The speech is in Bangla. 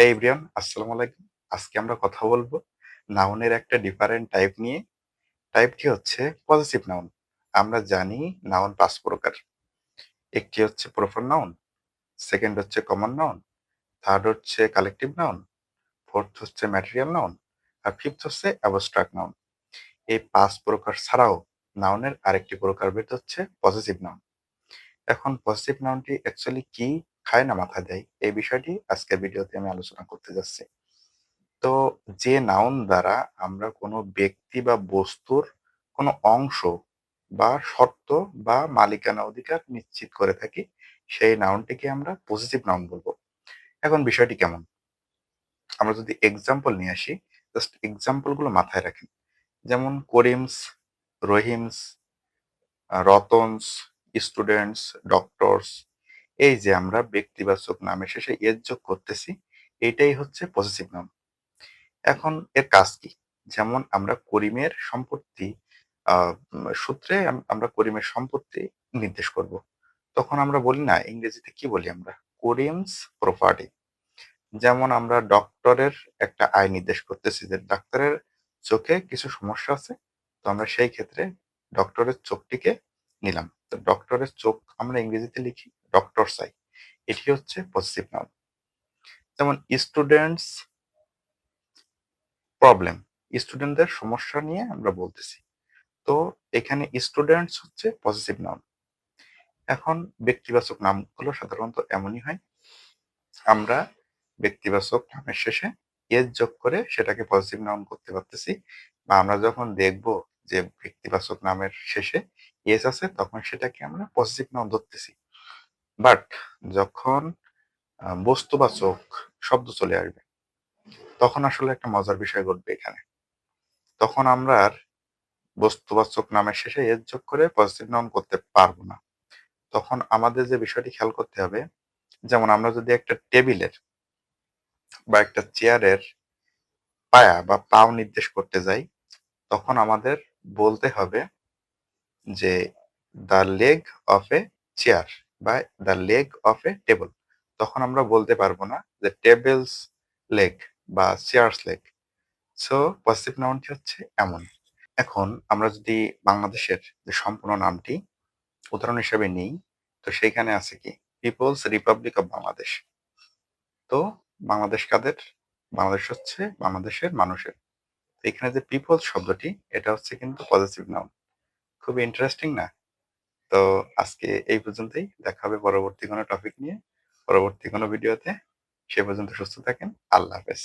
এই এভরিওয়ান আসসালামু আলাইকুম। আজকে আমরা কথা বলব নাউনের একটা ডিফারেন্ট টাইপ নিয়ে। টাইপটি হচ্ছে পজিটিভ নাউন আমরা জানি নাউন পাঁচ প্রকার। একটি হচ্ছে প্রফার নাউন সেকেন্ড হচ্ছে কমন নাউন থার্ড হচ্ছে কালেকটিভ নাউন ফোর্থ হচ্ছে ম্যাটেরিয়াল নাউন আর ফিফথ হচ্ছে অ্যাবস্ট্রাক্ট নাউন এই পাঁচ প্রকার ছাড়াও নাউনের আরেকটি প্রকার বের হচ্ছে পজিটিভ নাউন এখন পজিটিভ নাউনটি অ্যাকচুয়ালি কি খায় না মাথা দেয়। এই বিষয়টি আজকের ভিডিওতে আমি আলোচনা করতে যাচ্ছি। তো যে নাউন দ্বারা আমরা কোনো ব্যক্তি বা বস্তুর কোনো অংশ বা শর্ত বা মালিকানা অধিকার নিশ্চিত করে থাকি, সেই নাউনটিকে আমরা পজিটিভ নাউন বলব। এখন বিষয়টি কেমন? আমরা যদি এক্সাম্পল নিয়ে আসি জাস্ট এক্সাম্পলগুলো মাথায় রাখেন। যেমন করিমস, রহিমস রতনস স্টুডেন্টস ডক্টরস এই যে আমরা ব্যক্তিবাচক নামের শেষে এর যোগ করতেছি এইটাই হচ্ছে পজিটিভ নাম এখন এর কাজ কি? যেমন আমরা করিমের সম্পত্তি সূত্রে আমরা করিমের সম্পত্তি নির্দেশ করব। তখন আমরা বলি না, ইংরেজিতে কি বলি আমরা? করিমস প্রপার্টি যেমন আমরা ডক্টরের একটা আয় নির্দেশ করতেছি যে ডাক্তারের চোখে কিছু সমস্যা আছে, তো আমরা সেই ক্ষেত্রে ডক্টরের চোখটিকে নিলাম। তো ডক্টরের চোখ আমরা ইংরেজিতে লিখি ডক্টর সাই। এটি হচ্ছে পজিটিভ নাউন যেমন স্টুডেন্টস প্রবলেম স্টুডেন্টদের সমস্যা নিয়ে আমরা বলতেছি। তো, এখানে স্টুডেন্টস হচ্ছে পজিটিভ নাউন এখন, ব্যক্তিবাচক নামগুলো সাধারণত এমনই হয়। আমরা ব্যক্তিবাচক নামের শেষে এস যোগ করে সেটাকে পজিটিভ নাউন করতে পারতেছি। বা আমরা যখন দেখব যে ব্যক্তিবাচক নামের শেষে এস আছে, তখন সেটাকে আমরা পজিটিভ নাউন ধরতেছি। বাট যখন বস্তুবাচক শব্দ চলে আসবে, তখন আসলে একটা মজার বিষয় ঘটবে এখানে। তখন আমরা আর বস্তুবাচক নামের শেষে এর যোগ করে পজিটিভ নাউন করতে পারব না। তখন আমাদের যে বিষয়টি খেয়াল করতে হবে, যেমন আমরা যদি একটা টেবিলের বা একটা চেয়ারের পায়া বা পাও নির্দেশ করতে যাই, তখন আমাদের বলতে হবে যে the leg of a chair বা the leg of a table তখন আমরা বলতে পারব না যে টেবিলস লেগ বা চেয়ার্স লেগ সো পজিটিভ নাউনটি হচ্ছে এমন। এখন আমরা যদি বাংলাদেশের যে সম্পূর্ণ নামটি উদাহরণ হিসেবে নিই, তো সেইখানে আছে কি? পিপলস রিপাবলিক অফ বাংলাদেশ তো বাংলাদেশ কাদের? বাংলাদেশ হচ্ছে বাংলাদেশের মানুষের। এখানে যে পিপলস শব্দটি, এটা হচ্ছে কিন্তু পজিটিভ নাউন খুব ইন্টারেস্টিং না? তো আজকে এই পর্যন্তই। দেখা হবে পরবর্তী কোনো টপিক নিয়ে। পরবর্তী কোনো ভিডিওতে সে পর্যন্ত সুস্থ থাকেন। আল্লাহ হাফেজ।